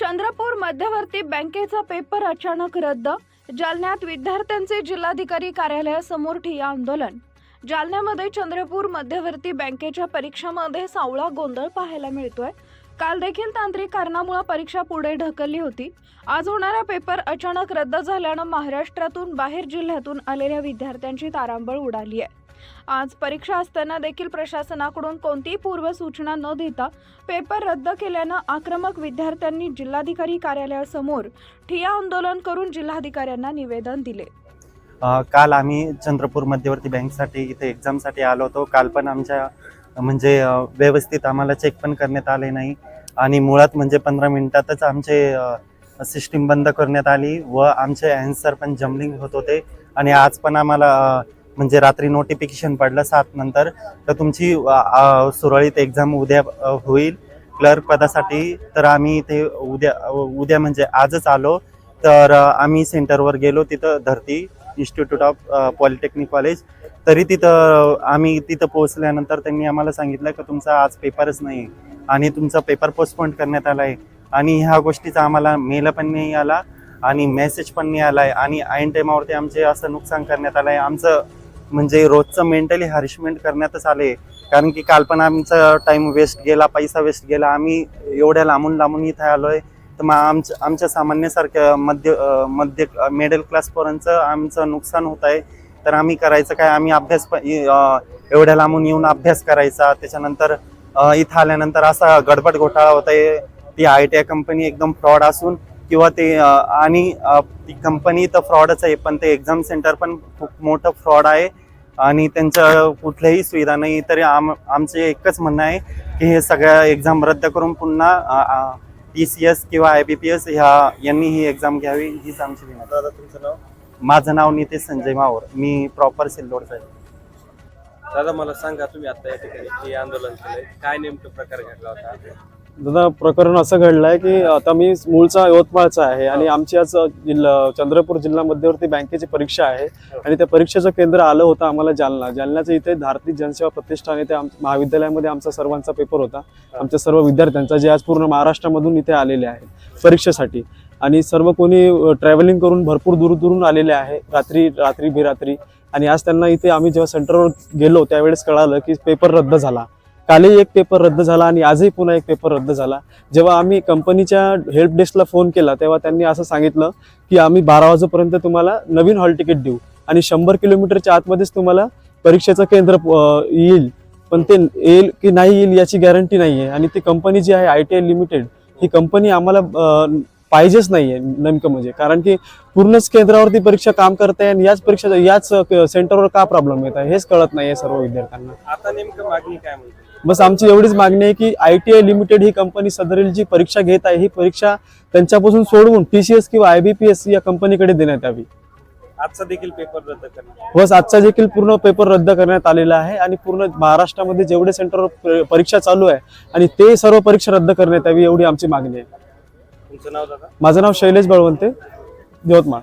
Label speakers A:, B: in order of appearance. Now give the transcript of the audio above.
A: चंद्रपूर मध्यवर्ती बँकेचा पेपर अचानक रद्द जालन्यात विद्यार्थ्यांचे जिल्हाधिकारी कार्यालयासमोर ठिय्या आंदोलन जालन्यामध्ये चंद्रपूर मध्यवर्ती बँकेच्या परीक्षामध्ये सावळा गोंधळ पाहायला मिळतोय काल देखील तांत्रिक कारणामुळे परीक्षा पुढे ढकलली होती आज होणारा पेपर अचानक रद्द झाल्यानं महाराष्ट्रातून बाहेर जिल्ह्यातून आलेल्या विद्यार्थ्यांची तारांबळ उडाली आहे आज परीक्षा असताना देखील प्रशासनाकडून कोणतीही पूर्वसूचना न देता पेपर रद्द केल्यानं आक्रमक विद्यार्थ्यांनी जिल्हाधिकारी कार्यालयासमोर ठिया आंदोलन करून जिल्हाधिकाऱ्यांना निवेदन दिले
B: काल आम्ही चंद्रपूर मध्यवर्ती बँकसाठी इथे एक्झामसाठी आलो होतो काल पण आमच्या म्हणजे व्यवस्थित आम्हाला चेक पण करण्यात आले नाही आणि मुळात म्हणजे पंधरा मिनिटातच आमचे सिस्टीम बंद करण्यात आली व आमचे ॲन्सर पण जम्बलिंग होत होते आणि आज पण आम्हाला म्हणजे रात्री नोटिफिकेशन पडलं सात नंतर तर तुमची सुरळीत एक्झाम उद्या होईल क्लर्क पदासाठी तर आम्ही ते उद्या उद्या म्हणजे आजच आलो तर आम्ही सेंटरवर गेलो तिथं धरती इन्स्टिट्यूट ऑफ पॉलिटेक्निक कॉलेज तरी तिथं आम्ही तिथं पोहोचल्यानंतर त्यांनी आम्हाला सांगितलं की तुमचा आज पेपरच नाही आणि तुमचा पेपर पोस्टपोन करण्यात आला आहे आणि ह्या गोष्टीचा आम्हाला मेल पण नाही आला आणि मेसेज पण नाही आला आहे आणि ऐन टाईमावरती आमचे असं नुकसान करण्यात आलं आहे आमचं म्हणजे रोजचं मेंटली हरिशमेंट करण्यातच आले कारण की काल पण आमचा टाईम वेस्ट गेला पैसा वेस्ट गेला आम्ही एवढ्या लांबून लांबून इथे आलो आहे तर मग आमच्या आमच्या सामान्यासारख्या मध्य मध्य मिडल क्लासपर्यंत आमचं नुकसान होत आहे तर आम्ही करायचं काय आम्ही अभ्यास पण एवढ्या लांबून येऊन अभ्यास करायचा त्याच्यानंतर इथं आल्यानंतर असा गडबड घोटाळा होत आहे ती आय टी आय कंपनी एकदम फ्रॉड असून किंवा ते आणि ती कंपनी तर फ्रॉडच आहे पण ते एक्झाम सेंटर पण खूप मोठं फ्रॉड आहे आणि त्यांचं कुठल्याही सुविधा नाही तरी आम आमचं एकच म्हणणं आहे की हे सगळ्या एक्झाम रद्द करून पुन्हा टी सी एस किंवा आय बी पी एस ह्या यांनी ही एक्झाम घ्यावी हीच आमची विनंती
C: दादा तुमचं नाव माझं नाव नितेश संजय मावर मी प्रॉपर सिल्लोडचा आहे
D: दादा मला सांगा तुम्ही आता या ठिकाणी हे आंदोलन केलं काय नेमकं प्रकार घडला होता
E: दादा प्रकरण असं घडलं आहे की आता मी मूळचा यवतमाळचा आहे आणि हो. आमची आज जिल्हा चंद्रपूर जिल्हा मध्यवर्ती बँकेची परीक्षा आहे हो. आणि त्या परीक्षेचं केंद्र आलं होतं आम्हाला जालना जालन्याचं इथे भारतीय जनसेवा प्रतिष्ठान इथे महाविद्यालयामध्ये आमचा सर्वांचा पेपर होता हो. आमच्या सर्व विद्यार्थ्यांचा जे आज पूर्ण महाराष्ट्रामधून इथे आलेले आहेत परीक्षेसाठी आणि सर्व कोणी ट्रॅव्हलिंग करून भरपूर दूरदूरून आलेले आहे रात्री रात्री बिरात्री आणि आज त्यांना इथे आम्ही जेव्हा सेंटरवर गेलो त्यावेळेस कळालं की पेपर रद्द झाला कालही एक पेपर रद्द झाला आणि आजही पुन्हा एक पेपर रद्द झाला जेव्हा आम्ही कंपनीच्या हेल्प डेस्कला फोन केला तेव्हा त्यांनी असं सांगितलं की आम्ही बारा वाजेपर्यंत तुम्हाला नवीन हॉल तिकीट देऊ आणि शंभर किलोमीटरच्या आतमध्येच तुम्हाला परीक्षेचं केंद्र येईल पण ते येईल की नाही येईल याची गॅरंटी नाही आहे आणि ती कंपनी जी आहे आय टी आय लिमिटेड ही कंपनी आम्हाला पाहिजेच नाही आहे नेमकं म्हणजे कारण की पूर्णच केंद्रावरती परीक्षा काम करते आणि याच परीक्षा याच सेंटरवर का प्रॉब्लेम येत आहे हेच कळत नाही आहे सर्व विद्यार्थ्यांना
D: आता नेमकं मागणी काय म्हणते
E: बस आमची एवढीच मागणी आहे की आय टी आय लिमिटेड ही कंपनी सदरील जी परीक्षा घेत आहे ही परीक्षा त्यांच्यापासून सोडवून टी सी एस किंवा आय बी पी एस या कंपनीकडे देण्यात यावी
D: आजचा देखील पेपर रद्द करण्यात
E: बस आजचा देखील पूर्ण पेपर रद्द करण्यात आलेला आहे आणि पूर्ण महाराष्ट्रामध्ये जेवढे सेंटरवर परीक्षा चालू आहे आणि ते सर्व परीक्षा रद्द करण्यात यावी एवढी आमची मागणी आहे तुमचं नाव दादा माझं नाव शैलेश बळवंते यवतमाळ